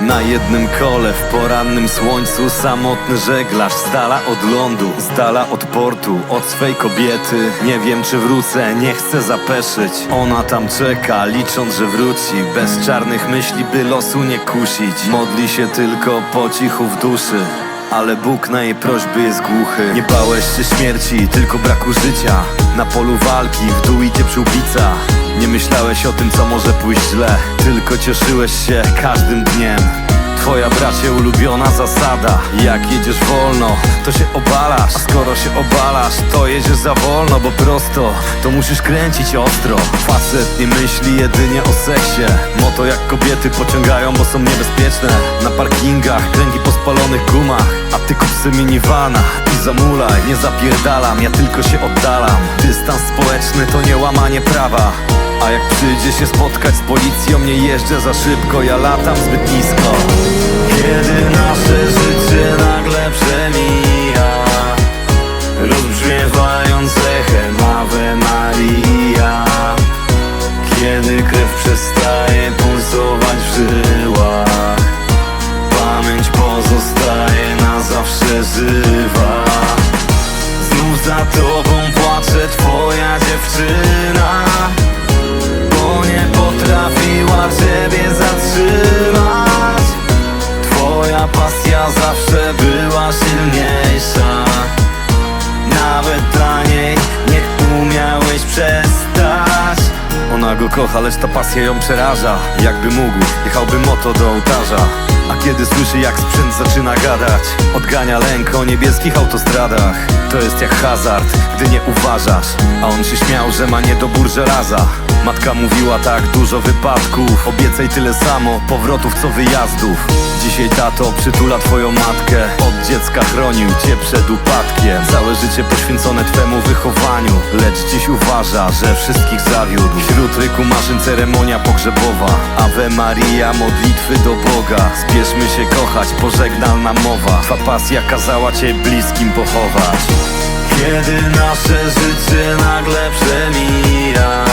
Na jednym kole w porannym słońcu Samotny żeglarz z dala od lądu Z dala od portu, od swej kobiety. Nie wiem czy wrócę, nie chcę zapeszyć. Ona tam czeka, licząc, że wróci. Bez czarnych myśli, by losu nie kusić. Modli się tylko po cichu w duszy ale Bóg na jej prośby jest głuchy. Nie bałeś się śmierci, tylko braku życia. Na polu walki, w dół idzie przyłbica. Nie myślałeś o tym, co może pójść źle. Tylko cieszyłeś się każdym dniem Twoja bracie ulubiona zasada. Jak jedziesz wolno, to się obalasz. Skoro się obalasz, to jedziesz za wolno Bo prosto, to musisz kręcić ostro. Facet nie myśli jedynie o seksie. Moto jak kobiety pociągają, bo są niebezpieczne. Na parkingach, kręgi po spalonych gumach. A ty kup se minivana i zamulaj. Nie zapierdalam, ja tylko się oddalam. Dystans społeczny to nie łamanie prawa a jak przyjdzie się spotkać z policją Nie jeżdżę za szybko, ja latam zbyt nisko. Kiedy nasze życie nagle przemija Rozbrzmiewając echem Ave Maria. Kiedy krew przestaje pulsować w żyłach Pamięć pozostaje na zawsze żywa. Znów za tobą płacze twoja dziewczyna Ona go kocha, lecz ta pasja ją przeraża. Jakby mógł, jechałby moto do ołtarza. A kiedy słyszy jak sprzęt zaczyna gadać Odgania lęk o niebieskich autostradach. To jest jak hazard, gdy nie uważasz. A on się śmiał, że ma niedobór żelaza Matka mówiła tak, dużo wypadków. Obiecaj tyle samo, powrotów co wyjazdów. Dzisiaj tato przytula twoją matkę dziecka chronił cię przed upadkiem. Całe życie poświęcone twemu wychowaniu. Lecz dziś uważa, że wszystkich zawiódł. Wśród ryku maszyn ceremonia pogrzebowa. Ave Maria, modlitwy do Boga. Zbierzmy się kochać, pożegnalna mowa. Twa pasja kazała cię bliskim pochować. Kiedy nasze życie nagle przemija